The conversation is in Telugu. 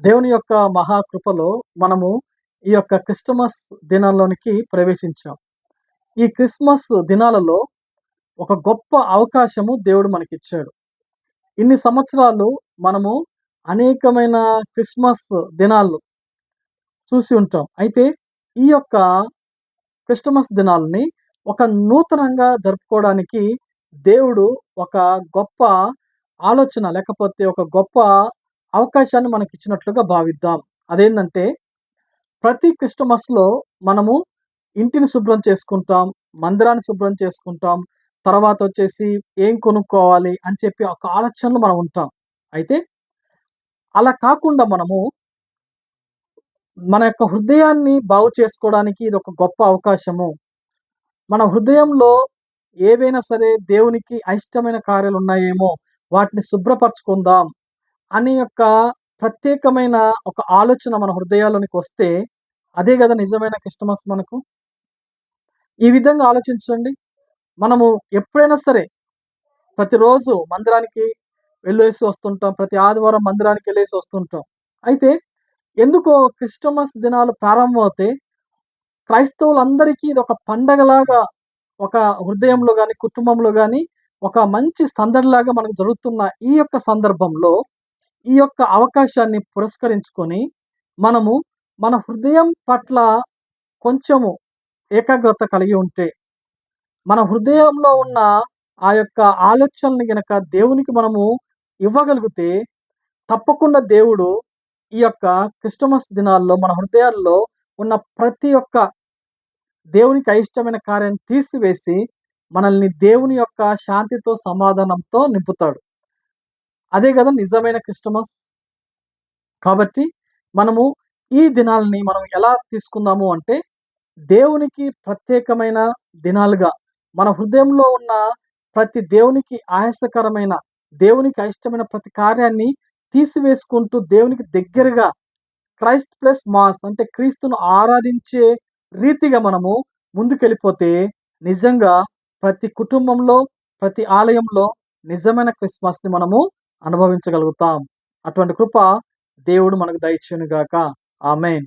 దేవుని యొక్క మహాకృపలో మనము ఈ యొక్క క్రిస్టమస్ దినాల్లోనికి ప్రవేశించాం. ఈ క్రిస్మస్ దినాలలో ఒక గొప్ప అవకాశము దేవుడు మనకిచ్చాడు. ఇన్ని సంవత్సరాలు మనము అనేకమైన క్రిస్మస్ దినాలు చూసి ఉంటాం. అయితే ఈ యొక్క క్రిస్టమస్ దినాలని ఒక నూతనంగా జరుపుకోవడానికి దేవుడు ఒక గొప్ప ఆలోచన లేకపోతే ఒక గొప్ప అవకాశాన్ని మనకి ఇచ్చినట్లుగా భావిద్దాం. అదేంటంటే ప్రతి క్రిస్టమస్లో మనము ఇంటిని శుభ్రం చేసుకుంటాం మందిరాన్ని శుభ్రం చేసుకుంటాం తర్వాత వచ్చేసి ఏం కొనుక్కోవాలి అని చెప్పి ఒక ఆలోచనలు మనం ఉంటాం. అయితే అలా కాకుండా మనము మన యొక్క హృదయాన్ని బాగు చేసుకోవడానికి ఇది ఒక గొప్ప అవకాశము. మన హృదయంలో ఏవైనా సరే దేవునికి అయిష్టమైన కార్యాలు ఉన్నాయేమో వాటిని శుభ్రపరచుకుందాం. అనే యొక్క ప్రత్యేకమైన ఒక ఆలోచన మన హృదయాల్లోనికి వస్తే అదే కదా నిజమైన క్రిస్టమస్ మనకు? ఈ విధంగా ఆలోచించండి. మనము ఎప్పుడైనా సరే ప్రతిరోజు మందిరానికి వెళ్ళేసి వస్తుంటాం. ప్రతి ఆదివారం మందిరానికి వెళ్ళేసి వస్తుంటాం. అయితే ఎందుకో క్రిస్టమస్ దినాలు ప్రారంభమవుతే క్రైస్తవులందరికీ ఇది ఒక పండగలాగా ఒక హృదయంలో కానీ కుటుంబంలో కానీ ఒక మంచి సందడిలాగా మనకు జరుగుతున్న ఈ యొక్క సందర్భంలో ఈ యొక్క అవకాశాన్ని పురస్కరించుకొని మనము మన హృదయం పట్ల కొంచెము ఏకాగ్రత కలిగి ఉంటే మన హృదయంలో ఉన్న ఆ యొక్క ఆలోచనని గనక దేవునికి మనము ఇవ్వగలిగితే తప్పకుండా దేవుడు ఈ యొక్క క్రిస్టమస్ దినాల్లో మన హృదయాల్లో ఉన్న ప్రతి ఒక్క దేవునికి అయిష్టమైన కార్యాన్ని తీసివేసి మనల్ని దేవుని యొక్క శాంతితో సమాధానంతో నింపుతాడు. అదే కదా నిజమైన క్రిస్టమస్. కాబట్టి మనము ఈ దినాలని మనం ఎలా తీసుకుందాము అంటే దేవునికి ప్రత్యేకమైన దినాలుగా మన హృదయంలో ఉన్న ప్రతి దేవునికి ఆయాసకరమైన దేవునికి అయిష్టమైన ప్రతి కార్యాన్ని తీసివేసుకుంటూ దేవునికి దగ్గరగా క్రైస్ట్ ప్లస్ మాస్ అంటే క్రీస్తును ఆరాధించే రీతిగా మనము ముందుకెళ్ళిపోతే నిజంగా ప్రతి కుటుంబంలో ప్రతి ఆలయంలో నిజమైన క్రిస్మస్ని మనము అనుభవించగలుగుతాం. అటువంటి కృప దేవుడు మనకు దయచేయును గాక ఆమెన్.